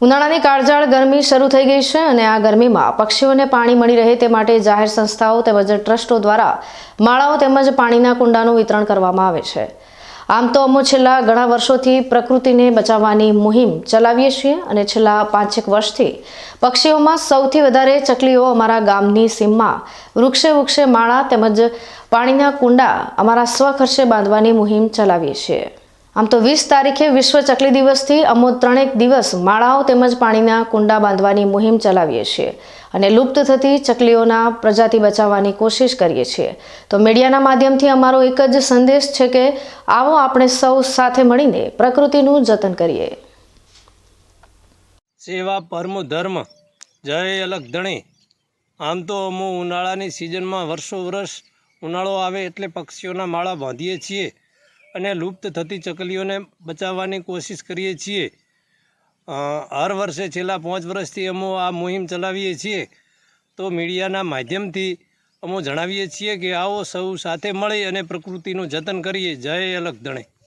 ઉનાળાની કાળઝાળ ગરમી શરૂ થઈ ગઈ છે અને આ ગરમીમાં પક્ષીઓને પાણી મળી રહે તે માટે જાહેર સંસ્થાઓ તેમજ ટ્રસ્ટો દ્વારા માળાઓ તેમજ પાણીના કુંડાનું વિતરણ કરવામાં આવે છે. આમ તો અમો છેલ્લા ઘણા વર્ષોથી પ્રકૃતિને બચાવવાની મુહિમ ચલાવીએ છીએ અને છેલ્લા પાંચેક વર્ષથી પક્ષીઓમાં સૌથી વધારે ચકલીઓ અમારા ગામની સીમમાં વૃક્ષે વૃક્ષે માળા તેમજ પાણીના કુંડા અમારા સ્વખર્ચે બાંધવાની મુહિમ ચલાવીએ છીએ. આમ તો વીસ તારીખે વિશ્વ ચકલી દિવસથી અમો ત્રણેક દિવસ માળાઓ તેમજ પાણીના કુંડા બાંધવાની મુહિમ ચલાવીએ છીએ અને લુપ્ત થતી ચકલીઓના પ્રજાતિ બચાવવાની કોશિશ કરીએ છીએ. તો મીડિયાના માધ્યમથી અમારો એક જ સંદેશ છે કે આવો આપણે સૌ સાથે મળીને પ્રકૃતિનું જતન કરીએ. સેવા પરમો ધર્મ, જય અલગ ધણી. આમ તો અમુ ઉનાળાની સિઝનમાં વર્ષો વર્ષ ઉનાળો આવે એટલે પક્ષીઓના માળા બાંધીએ છીએ. અને લુપ્ત થતી ચકલીઓને બચાવવાની કોશિશ કરીએ છીએ. હર વર્ષે છેલ્લા પાંચ વર્ષથી અમો આ મુહિમ ચલાવીએ છીએ. તો મીડિયાના માધ્યમથી અમો જણાવીએ છીએ કે આવો સૌ સાથે મળી અને પ્રકૃતિનું જતન કરીએ. જય અલગ ધણી